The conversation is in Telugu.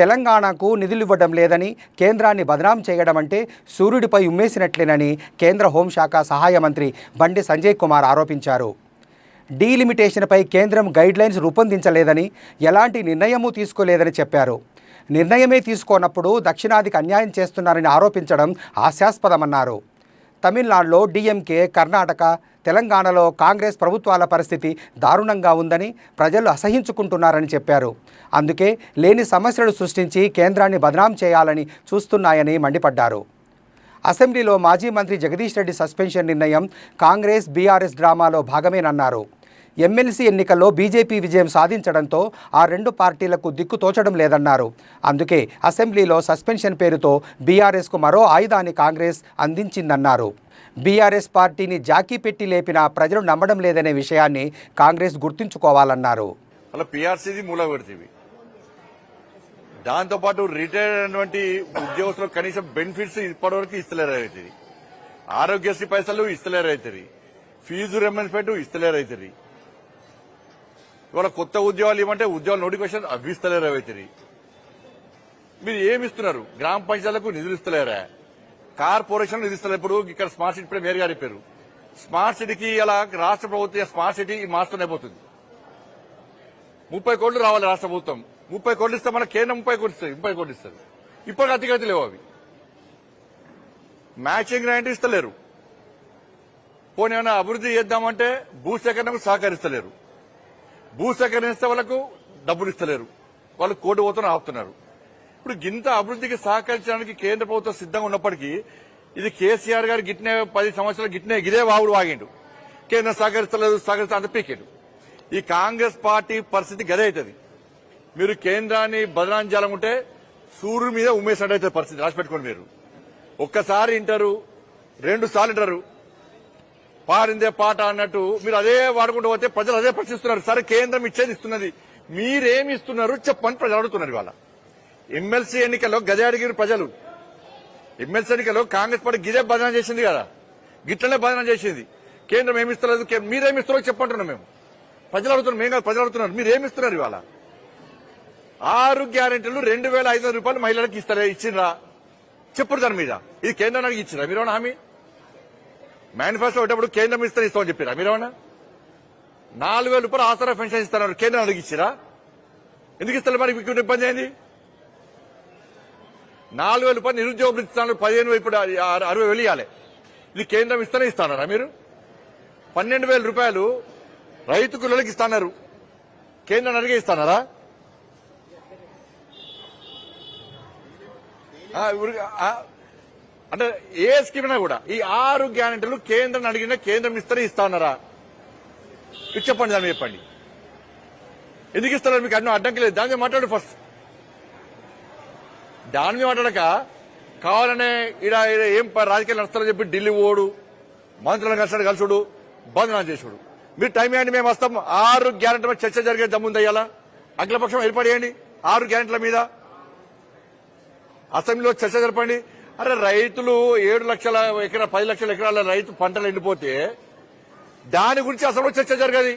తెలంగాణకు నిధులు ఇవ్వడం లేదని కేంద్రాన్ని బదనాం చేయడం అంటే సూర్యుడిపై ఉమ్మేసినట్లేనని కేంద్ర హోంశాఖ సహాయ మంత్రి బండి సంజయ్ కుమార్ ఆరోపించారు. డీలిమిటేషన్పై కేంద్రం గైడ్లైన్స్ రూపొందించలేదని ఎలాంటి నిర్ణయమూ తీసుకోలేదని చెప్పారు. నిర్ణయమే తీసుకోనప్పుడు దక్షిణాదికి అన్యాయం చేస్తున్నారని ఆరోపించడం హాస్యాస్పదమన్నారు. తమిళనాడులో డిఎంకే కర్ణాటక తెలంగాణలో కాంగ్రెస్ ప్రభుత్వాల పరిస్థితి దారుణంగా ఉందని ప్రజలు అసహించుకుంటున్నారని చెప్పారు. అందుకే లేని సమస్యలు సృష్టించి కేంద్రాన్ని బదనాం చేయాలని చూస్తున్నాయని మండిపడ్డారు. అసెంబ్లీలో మాజీ మంత్రి జగదీష్ రెడ్డి సస్పెన్షన్ నిర్ణయం కాంగ్రెస్ బీఆర్ఎస్ డ్రామాలో భాగమేనన్నారు. ఎమ్మెల్సీ ఎన్నికల్లో బీజేపీ విజయం సాధించడంతో ఆ రెండు పార్టీలకు దిక్కు తోచడం లేదన్నారు. అందుకే అసెంబ్లీలో సస్పెన్షన్ పేరుతో బీఆర్ఎస్కు మరో ఆయుధాన్ని కాంగ్రెస్ అందించిందన్నారు. బీఆర్ఎస్ పార్టీని జాకీ పెట్టి లేపిన ప్రజలు నమ్మడం లేదనే విషయాన్ని కాంగ్రెస్ గుర్తుంచుకోవాలన్నారు. అలా పిఆర్సీది మూల పెడుతుంది దాంతో పాటు అయినటువంటి ఉద్యోగస్తులకు కనీసం బెనిఫిట్స్ ఇప్పటివరకు ఇస్తలేరు అవుతుంది ఆరోగ్యశ్రీ పైసలు ఇస్తలేరు అవుతుంది ఫీజు రెమెన్స్మెంట్ ఇస్తలేరు అవుతుంది ఇవాళ కొత్త ఉద్యోగాలు ఇవ్వమంటే ఉద్యోగాలు నోటిఫికేషన్ అవి ఇస్తలేరా వైతిరి? మీరు ఏమి ఇస్తున్నారు? గ్రామ పంచాయతీలకు నిధులు ఇస్తలేరా? కార్పొరేషన్ నిధులు ఇస్తలేరు? ఇప్పుడు ఇక్కడ స్మార్ట్ సిటీ ఇప్పుడు మేయర్ గారు చెప్పారు. స్మార్ట్ సిటీకి ఇలా రాష్ట్ర ప్రభుత్వం స్మార్ట్ సిటీ మాస్టర్ అయిపోతుంది. ముప్పై కోట్లు రావాలి రాష్ట్ర ప్రభుత్వం. ముప్పై కోట్లు ఇస్తే మన కేంద్రం ముప్పై కోట్లు ఇస్తుంది ముప్పై కోట్లు ఇస్తుంది. ఇప్పటికి అతిగతి లేవు అవి. మ్యాచింగ్ గ్రాంట్ ఇస్తలేరు. పోనీ ఏమైనా అభివృద్ధి చేద్దామంటే భూసేకరణకు సహకరిస్తలేరు. భూసేకరణ వాళ్ళకు డబ్బులు ఇస్తలేరు వాళ్ళు కోటి పోతున్న ఆపుతున్నారు. ఇప్పుడు గింత అభివృద్ధికి సహకరించడానికి కేంద్ర ప్రభుత్వం సిద్ధంగా ఉన్నప్పటికీ ఇది కేసీఆర్ గారు గిట్నే పది సంవత్సరాలు గిట్నే ఇదే వాగుడు వాగిండు. కేంద్రం సహకరిస్తలేదు సహకరిస్తా అంత పీకేడు. ఈ కాంగ్రెస్ పార్టీ పరిస్థితి గదే అవుతుంది మీరు కేంద్రాన్ని బదనాం చేయాలనుకుంటే సూర్యుడి మీద ఉమ్మేసినట్టు అవుతుంది పరిస్థితి. రాసి పెట్టుకోండి మీరు. ఒక్కసారి వింటారు రెండు సార్లు వింటారు పాడిందే పాట అన్నట్టు మీరు అదే వాడుకుంటూ పోతే ప్రజలు అదే ప్రశ్నిస్తున్నారు. సరే కేంద్రం ఇచ్చేది ఇస్తున్నది. మీరేమి ఇస్తున్నారు? చెప్పని ప్రజలు అడుగుతున్నారు ఇవాళ. ఎమ్మెల్సీ ఎన్నికల్లో గదే అడిగిన ప్రజలు. ఎమ్మెల్సీ ఎన్నికల్లో కాంగ్రెస్ పార్టీ గిదే బదనాం చేసింది కదా. గిట్లనే బదనాం చేసింది. కేంద్రం ఏమి ఇస్తలేదు? మీరేమి ఇస్తారో చెప్పంటున్నాం మేము. ప్రజలు అడుగుతున్నారు మేము కాదు ప్రజలు అడుగుతున్నారు. మీరు ఏమి ఇస్తున్నారు ఇవాళ? ఆరు గ్యారెంటీలు రెండు వేల ఐదు వందల రూపాయలు మహిళలకు ఇస్తారా ఇచ్చిండ్రా. చెప్పుడు దాని మీద. ఇది కేంద్రానికి ఇచ్చిండ్రా? మీరు హామీ? మేనిఫెస్టో ఒకటప్పుడు కేంద్రం ఇస్తాను ఇస్తామని చెప్పారా. మీరేమన్నా? నాలుగు వేల రూపాయలు ఆసరా పెన్షన్ ఇస్తాను కేంద్రం అడిగిచ్చిరా ఎందుకు ఇస్తారు మరి మీకు ఇబ్బంది అయింది నాలుగు వేల రూపాయలు నిరుద్యోగులు ఇస్తాను పదిహేను ఇప్పుడు అరవై వేలు ఇవ్వాలి. ఇది కేంద్రం ఇస్తానే ఇస్తానరా మీరు? పన్నెండు వేల రూపాయలు రైతు కులకి ఇస్తాన్నారు కేంద్రం అడిగే ఇస్తానరా? అంటే ఏ స్కీమ్ అయినా కూడా ఈ ఆరు గ్యారెంటీలు కేంద్రం అడిగిన కేంద్రం ఇస్తారే ఇస్తానరా ఇది చెప్పండి దాన్ని చెప్పండి. ఎందుకు ఇస్తారు మీకు అన్నో అడ్డంకి లేదు. దాని మీద మాట్లాడు ఫస్ట్ దాని మీద మాట్లాడక కావాలనే ఇడ ఏం రాజకీయాలు నడుస్తారని చెప్పి ఢిల్లీ ఓడు మంత్రులను కలిసాడు కలుసుడు బంధనం చేసుడు మీరు టైం ఇవ్వండి మేము వస్తాం. ఆరు గ్యారెంటీ మీద చర్చ జరిగే దమ్ముంది అయ్యాలా అఖిలపక్షం ఏర్పడేయండి ఆరు గ్యారెంటీల మీద అసెంబ్లీలో చర్చ జరపండి. అరే రైతులు ఏడు లక్షల ఎకరా పది లక్షల ఎకరాల రైతు పంటలు ఎండిపోతే దాని గురించి అసలు చర్చ జరగదు.